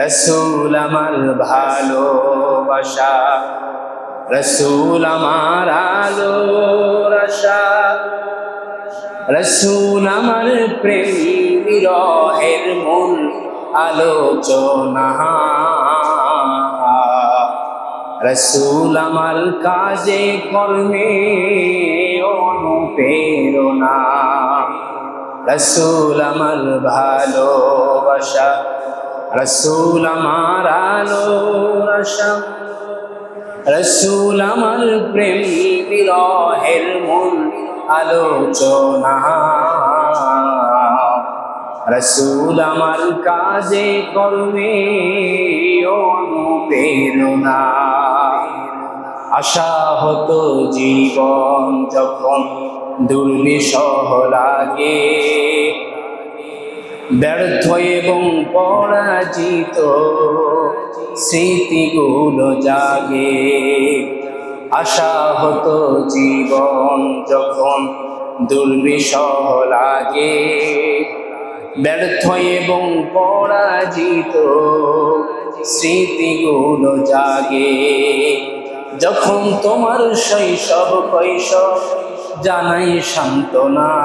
রসুল আমার ভালোবাসা, রসুল আমার আলো রসা রসুল আমার প্রেম বিরহের মূল আলোচনা। রসুল আমার কাজে কর্মে অনুপ্রেরণা, রসুল আমার ভালোবাসা রসুল আমার আলো রসা রসুল আমার প্রেম বিরহের মূল আলোচনা। রসুল আমার কাজে কর্মে অনুপ্রেরণা। আশা হতো জীবন যখন দুর্বিষহ লাগে ব্যর্থ এবং পরাজিত। স্মৃতিগুলো জাগে। আশা হতো জীবন যখন দুর্বিষহ লাগে। ব্যর্থ এবং পরাজিত স্মৃতিগুলো জাগে। যখন তোমার শৈশব কৈশব জানাই সান্ত্বনা।